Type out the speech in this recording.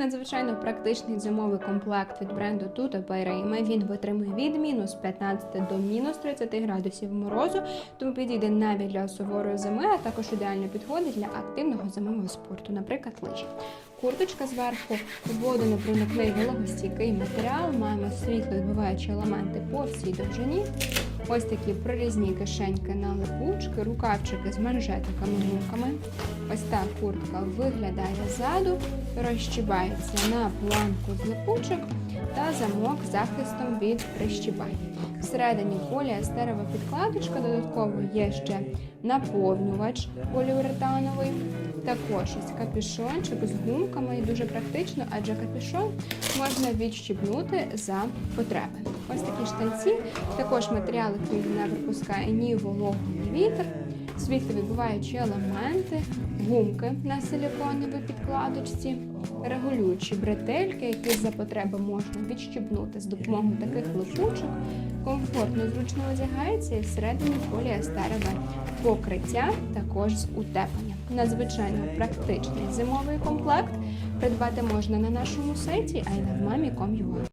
Надзвичайно практичний зимовий комплект від бренду Tuta by Він витримує від мінус 15 до мінус 30 градусів морозу, тому підійде навіть для суворої зими, а також ідеально підходить для активного зимового спорту, наприклад, лижі. Курточка зверху, водонепроникний вологостійкий матеріал, маємо світловідбиваючі елементи по всій довжині. Ось такі прорізні кишеньки на липучки, рукавчики з манжетиками-гумками. Ось так куртка виглядає ззаду, розщібається на планку з липучок та замок захистом від прищібань. Всередині поліестерова підкладочка, додатково є ще наповнювач поліуретановий. Також ось капюшончик з гумками і дуже практично, адже капюшон можна відщібнути за потреби. Ось такі штанці, також матеріал, який не пропускає ні вологу, ні вітер, світловідбиваючі елементи, гумки на силіконовій підкладочці, регулюючі бретельки, які за потреби можна відщібнути з допомогою таких липучок, комфортно зручно одягається і всередині поліестерове покриття, також з утепленням. Надзвичайно практичний зимовий комплект придбати можна на нашому сайті, а й на вмамі.com.ua.